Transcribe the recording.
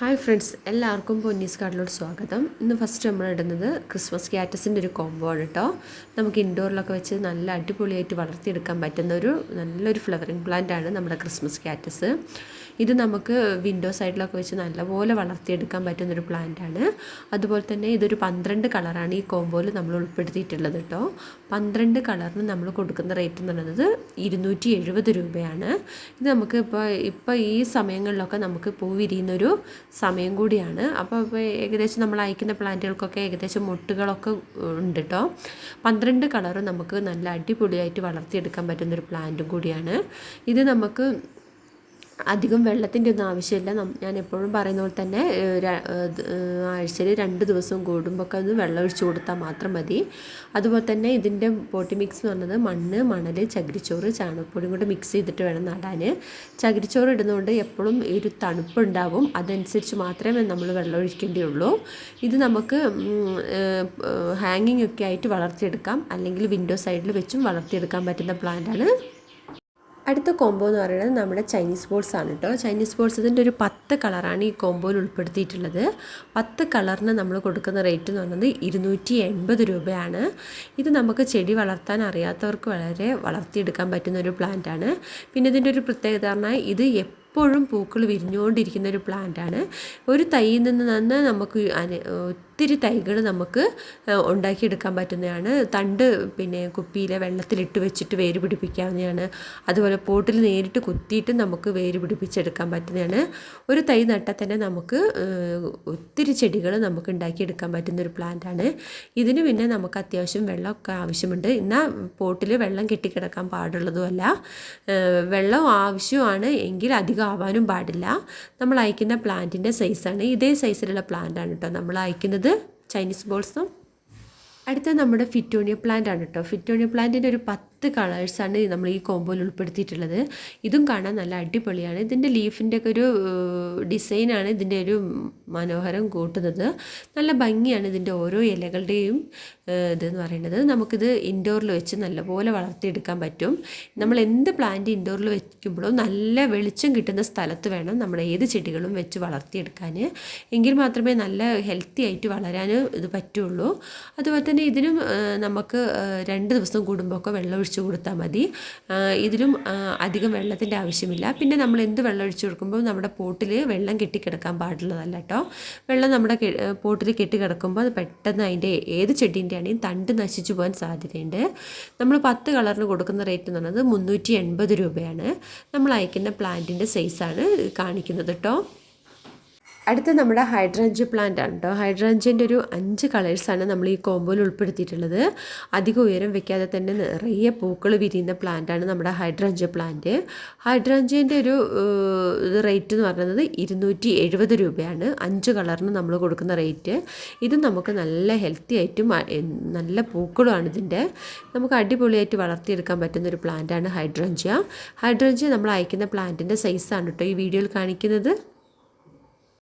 Hi friends എല്ലാവർക്കും പൊന്നീസ് കാർഡിലോട്ട് സ്വാഗതം. ഇന്ന് ഫസ്റ്റ് നമ്മൾ ഇടുന്നത് ക്രിസ്മസ് ക്യാറ്റസിന്റെ ഒരു കോംബോ ആണ് കേട്ടോ നമുക്ക് ഇൻഡോറിലൊക്കെ വെച്ച് നല്ല അടിപൊളിയായിട്ട് വളർത്തിയെടുക്കാൻ പറ്റുന്ന ഒരു നല്ലൊരു ഫ്ലവറിങ് പ്ലാന്റ് ആണ് നമ്മുടെ ക്രിസ്മസ് ക്യാറ്റസ് ഇത് നമുക്ക് വിൻഡോ സൈഡിലൊക്കെ വെച്ച് നല്ലപോലെ വളർത്തിയെടുക്കാൻ പറ്റുന്നൊരു ആണ്. അതുപോലെ തന്നെ ഇതൊരു പന്ത്രണ്ട് കളറാണ് ഈ കോംബോയിൽ നമ്മൾ ഉൾപ്പെടുത്തിയിട്ടുള്ളത് കേട്ടോ പന്ത്രണ്ട് കളറിന് നമ്മൾ കൊടുക്കുന്ന റേറ്റ് എന്ന് പറയുന്നത് ഇരുന്നൂറ്റി എഴുപത് രൂപയാണ്. ഇത് നമുക്ക് ഇപ്പോൾ ഇപ്പോൾ ഈ സമയങ്ങളിലൊക്കെ നമുക്ക് പൂ വിരിയുന്നൊരു സമയം കൂടിയാണ്. അപ്പോൾ ഇപ്പോൾ ഏകദേശം നമ്മൾ അയക്കുന്ന പ്ലാന്റുകൾക്കൊക്കെ ഏകദേശം മുട്ടുകളൊക്കെ ഉണ്ട് കേട്ടോ പന്ത്രണ്ട് കളറ് നമുക്ക് നല്ല അടിപൊളിയായിട്ട് വളർത്തിയെടുക്കാൻ പറ്റുന്നൊരു പ്ലാന്റും കൂടിയാണ്. ഇത് നമുക്ക് അധികം വെള്ളത്തിന്റെ ഒന്നും ആവശ്യമില്ല. ഞാൻ എപ്പോഴും പറയുന്ന പോലെ തന്നെ ആഴ്ചയിൽ രണ്ട് ദിവസം കൂടുമ്പോൾ ഒന്ന് വെള്ളം ഒഴിച്ചു കൊടുത്താൽ മാത്രം മതി. അതുപോലെ തന്നെ ഇതിന്റെ പോട്ടി മിക്സ് എന്ന് പറഞ്ഞത് മണ്ണ് മണൽ ചകിരിച്ചോറ് ചാണകപ്പൊടിയും കൂടെ മിക്സ് ചെയ്തിട്ട് വേണം നടാൻ. ചകിരിച്ചോറ് ഇടുന്നതുകൊണ്ട് എപ്പോഴും ഒരു തണുപ്പുണ്ടാവും. അതനുസരിച്ച് മാത്രമേ നമ്മൾ വെള്ളം ഒഴിക്കേണ്ടിയുള്ളൂ ഇത് നമുക്ക് ഹാങ്ങിങ് ഒക്കെ ആയിട്ട് വളർത്തിയെടുക്കാം. അല്ലെങ്കിൽ വിൻഡോ സൈഡിൽ വെച്ചും വളർത്തിയെടുക്കാൻ പറ്റുന്ന പ്ലാന്റാണ് അടുത്ത കോംബോ എന്ന് പറയുന്നത് നമ്മുടെ ചൈനീസ് ബോൾസ് ആണ് കേട്ടോ ചൈനീസ് ബോൾസ് ഇതിന്റെ ഒരു പത്ത് കളറാണ് ഈ കോംബോയിൽ ഉൾപ്പെടുത്തിയിട്ടുള്ളത്. പത്ത് കളറിന് നമ്മൾ കൊടുക്കുന്ന റേറ്റ് എന്ന് പറയുന്നത് ഇരുന്നൂറ്റി എൺപത് രൂപയാണ്. ഇത് നമുക്ക് ചെടി വളർത്താൻ അറിയാത്തവർക്ക് വളരെ വളർത്തിയെടുക്കാൻ പറ്റുന്ന ഒരു പ്ലാന്റ് ആണ്. പിന്നെ ഇതിന്റെ ഒരു പ്രത്യേകത പറഞ്ഞാൽ ഇത് എപ്പോഴും പൂക്കൾ വിരിഞ്ഞുകൊണ്ടിരിക്കുന്ന ഒരു പ്ലാന്റാണ് ഒരു തൈയിൽ നിന്ന് തന്നെ നമുക്ക് ഒത്തിരി തൈകൾ നമുക്ക് ഉണ്ടാക്കിയെടുക്കാൻ പറ്റുന്നതാണ്. തണ്ട് പിന്നെ കുപ്പിയിലെ വെള്ളത്തിലിട്ട് വെച്ചിട്ട് വേര് പിടിപ്പിക്കാവുന്നതാണ്. അതുപോലെ പോട്ടിൽ നേരിട്ട് കുത്തിയിട്ട് നമുക്ക് വേര് പിടിപ്പിച്ചെടുക്കാൻ പറ്റുന്നതാണ്. ഒരു തൈ നട്ടാൽ തന്നെ നമുക്ക് ഒത്തിരി ചെടികൾ നമുക്ക് ഉണ്ടാക്കിയെടുക്കാൻ പറ്റുന്ന ഒരു പ്ലാന്റാണ് ഇതിന് പിന്നെ നമുക്ക് അത്യാവശ്യം വെള്ളമൊക്കെ ആവശ്യമുണ്ട്. എന്നാൽ പോട്ടിൽ വെള്ളം കെട്ടിക്കിടക്കാൻ പാടുള്ളതുമല്ല. വെള്ളം ആവശ്യമാണ് എങ്കിൽ അധികം ആവാനും പാടില്ല. നമ്മൾ അയക്കുന്ന പ്ലാന്റിന്റെ സൈസാണ് ഇതേ സൈസിലുള്ള പ്ലാന്റാണ് കേട്ടോ നമ്മൾ അയക്കുന്നത്. ചൈനീസ് ബോൾസും അടുത്ത നമ്മുടെ ഫിറ്റോണിയ പ്ലാന്റ് ആണ് കേട്ടോ ഫിറ്റോണിയ പ്ലാന്റിന്റെ ഒരു പത്ത് പത്ത് കളേഴ്സാണ് നമ്മൾ ഈ കോമ്പോയിൽ ഉൾപ്പെടുത്തിയിട്ടുള്ളത്. ഇതും കാണാൻ നല്ല അടിപൊളിയാണ്. ഇതിന്റെ ലീഫിന്റെ ഒക്കെ ഒരു ഡിസൈനാണ് ഇതിന്റെ ഒരു മനോഹരം കൂട്ടുന്നത്. നല്ല ഭംഗിയാണ് ഇതിന്റെ ഓരോ ഇലകളുടെയും ഇതെന്ന് പറയുന്നത്. നമുക്കിത് ഇൻഡോറിൽ വെച്ച് നല്ലപോലെ വളർത്തിയെടുക്കാൻ പറ്റും. നമ്മൾ എന്ത് പ്ലാന്റ് ഇൻഡോറിൽ വയ്ക്കുമ്പോഴും നല്ല വെളിച്ചം കിട്ടുന്ന സ്ഥലത്ത് വേണം നമ്മൾ ഏത് ചെടികളും വെച്ച് വളർത്തിയെടുക്കാൻ. എങ്കിൽ മാത്രമേ നല്ല ഹെൽത്തി ആയിട്ട് വളരാൻ ഇത് പറ്റുള്ളൂ. അതുപോലെ തന്നെ ഇതിനും നമുക്ക് രണ്ട് ദിവസം കൂടുമ്പോൾ ഒക്കെ വെള്ളം ഒഴിച്ചു കൊടുത്താൽ മതി. ഇതിലും അധികം വെള്ളത്തിന്റെ ആവശ്യമില്ല. പിന്നെ നമ്മൾ എന്ത് വെള്ളം ഒഴിച്ചു കൊടുക്കുമ്പോൾ നമ്മുടെ പോട്ടിൽ വെള്ളം കെട്ടിക്കിടക്കാൻ പാടുള്ളതല്ല കേട്ടോ വെള്ളം നമ്മുടെ പോട്ടിൽ കെട്ടിക്കിടക്കുമ്പോൾ അത് പെട്ടെന്ന് അതിന്റെ ഏത് ചെടീന്റെ ആണെങ്കിലും തണ്ട് നശിച്ചു പോകാൻ സാധ്യതയുണ്ട്. നമ്മൾ പത്ത് കളറിന് കൊടുക്കുന്ന റേറ്റ് എന്ന് പറയുന്നത് മുന്നൂറ്റി രൂപയാണ്. നമ്മൾ അയക്കുന്ന പ്ലാന്റിന്റെ സൈസാണ് കാണിക്കുന്നത് കേട്ടോ അടുത്ത നമ്മുടെ ഹൈഡ്രഞ്ച് പ്ലാന്റ് ആണ് കേട്ടോ ഹൈഡ്രഞ്ചിന്റെ ഒരു അഞ്ച് കളേഴ്സാണ് നമ്മൾ ഈ കോമ്പോയിൽ ഉൾപ്പെടുത്തിയിട്ടുള്ളത്. അധികം ഉയരം വെക്കാതെ തന്നെ നിറയെ പൂക്കൾ വിരിയുന്ന പ്ലാന്റാണ് നമ്മുടെ ഹൈഡ്രഞ്ച് പ്ലാന്റ് ഹൈഡ്രഞ്ചിന്റെ ഒരു റേറ്റ് എന്ന് പറയുന്നത് ഇരുന്നൂറ്റി എഴുപത് രൂപയാണ്. അഞ്ച് കളറിന് നമ്മൾ കൊടുക്കുന്ന റേറ്റ് ഇത് നമുക്ക് നല്ല ഹെൽത്തി ആയിട്ടും നല്ല പൂക്കളുമാണ് ഇതിന്റെ നമുക്ക് അടിപൊളിയായിട്ട് വളർത്തിയെടുക്കാൻ പറ്റുന്ന ഒരു പ്ലാന്റാണ് ഹൈഡ്രഞ്ച ഹൈഡ്രഞ്ച നമ്മൾ അയക്കുന്ന പ്ലാന്റിന്റെ സൈസാണ് കേട്ടോ ഈ വീഡിയോയിൽ കാണിക്കുന്നത്.